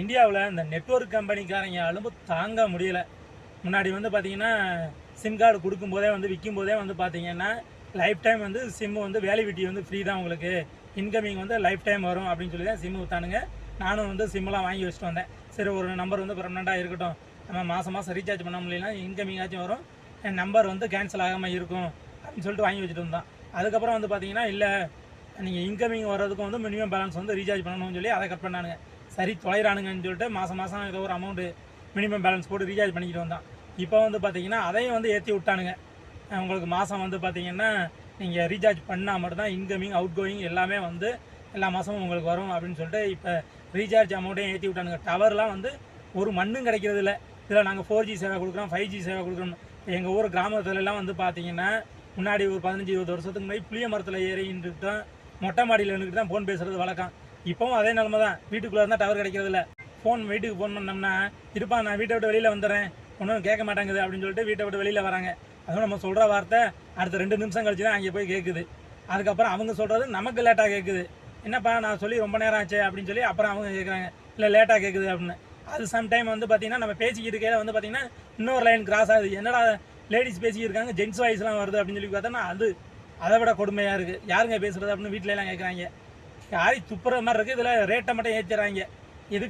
இந்தியாவில் இந்த நெட்வொர்க் கம்பெனிக்காரங்காலும் தாங்க முடியல. முன்னாடி வந்து பார்த்தீங்கன்னா சிம் கார்டு கொடுக்கும்போதே வந்து விற்கும் போதே வந்து பார்த்தீங்கன்னா லைஃப் டைம் வந்து சிம்மு வந்து வேலிவிட்டி வந்து ஃப்ரீ தான் உங்களுக்கு. இன்கமிங் வந்து லைஃப் டைம் வரும் அப்படின்னு சொல்லி தான் சிம்மு விற்றானுங்க நானும் வந்து சிம்மெலாம் வாங்கி வச்சுட்டு வந்தேன். சரி ஒரு நம்பர் வந்து பெர்மனெண்ட்டாக இருக்கட்டும். நம்ம மாதம் மாதம் ரீசார்ஜ் பண்ண முடியலனா இன்கமிங் ஆச்சும் வரும். என் நம்பர் வந்து கேன்சல் ஆகாமல் இருக்கும் அப்படின்னு சொல்லிட்டு வாங்கி வச்சுட்டு வந்தான். அதுக்கப்புறம் வந்து பார்த்தீங்கன்னா இல்லை நீங்கள் இன்கமிங் வர்றதுக்கும் வந்து மினிமம் பேலன்ஸ் வந்து ரீசார்ஜ் பண்ணணும்னு சொல்லி அதை கட் பண்ணானுங்க. சரி தொலைறானுங்கன்னு சொல்லிட்டு மாதம் மாதம் ஏதோ ஒரு அமௌண்ட்டு மினிமம் பேலன்ஸ் போட்டு ரீசார்ஜ் பண்ணிக்கிட்டு வந்தான். இப்போ வந்து பார்த்தீங்கன்னா அதையும் வந்து ஏற்றி விட்டானுங்க. உங்களுக்கு மாதம் வந்து பார்த்தீங்கன்னா நீங்கள் ரீசார்ஜ் பண்ணால் மட்டும்தான் இன்கமிங் அவுட் கோயிங் எல்லாமே வந்து எல்லா மாதமும் உங்களுக்கு வரும் அப்படின்னு சொல்லிட்டு இப்போ ரீசார்ஜ் அமௌண்ட்டையும் ஏற்றி விட்டானுங்க. டவர்லாம் வந்து ஒரு மண்ணும் கிடைக்கிறது இல்லை. இதில் நாங்கள் ஃபோர் ஜி சேவை கொடுக்குறோம் ஃபைவ் ஜி சேவை கொடுக்குறோம். எங்கள் ஊர் கிராமத்துலலாம் வந்து பார்த்தீங்கன்னா முன்னாடி ஒரு பதினஞ்சு இருபது வருஷத்துக்கு முன்னாடி புளிய மரத்தில் ஏறிட்டு தான் மொட்டை மாடியில் நின்றுட்டு தான் ஃபோன் பேசுகிறது வழக்கம். இப்போவும் அதே நிலமை தான். வீட்டுக்குள்ளே இருந்தால் டவர் கிடைக்கிறது இல்லை. ஃபோன் வீட்டுக்கு ஃபோன் பண்ணோம்னா இருப்பா நான் வீட்டை விட்டு வெளியில் வந்துடுறேன். ஒன்றும் கேட்க மாட்டேங்குது அப்படின்னு சொல்லிட்டு வீட்டை விட்டு வெளியில் வராங்க. அதுவும் நம்ம சொல்கிற வார்த்தை அடுத்த ரெண்டு நிமிஷம் கழிச்சு தான் அங்கே போய் கேட்குது அதுக்கப்புறம் அவங்க சொல்கிறது நமக்கு லேட்டாக கேட்குது என்னப்பா நான் சொல்லி ரொம்ப நேரம் ஆச்சு அப்படின்னு சொல்லி அப்புறம் அவங்க கேட்குறாங்க இல்லை லேட்டாக கேட்குது அப்படின்னு. அது சம்டைம் வந்து பார்த்தீங்கன்னா நம்ம பேசிக்கிட்டு இருக்கையில வந்து பார்த்தீங்கன்னா இன்னொரு லைன் கிராஸ் ஆகுது. என்னடா லேடிஸ் பேசிக்கிட்டு ஜென்ஸ் வாய்ஸ்லாம் வருது அப்படின்னு சொல்லி பார்த்தோன்னா அது அதை விட கொடுமையாக இருக்குது யாருங்க பேசுகிறது அப்படின்னு வீட்டிலலாம் எல்லாம் கேட்குறாங்க யாரையும் துப்புற மாதிரி இருக்குது இதில் ரேட்டை மட்டும் ஏற்றிடுறாங்க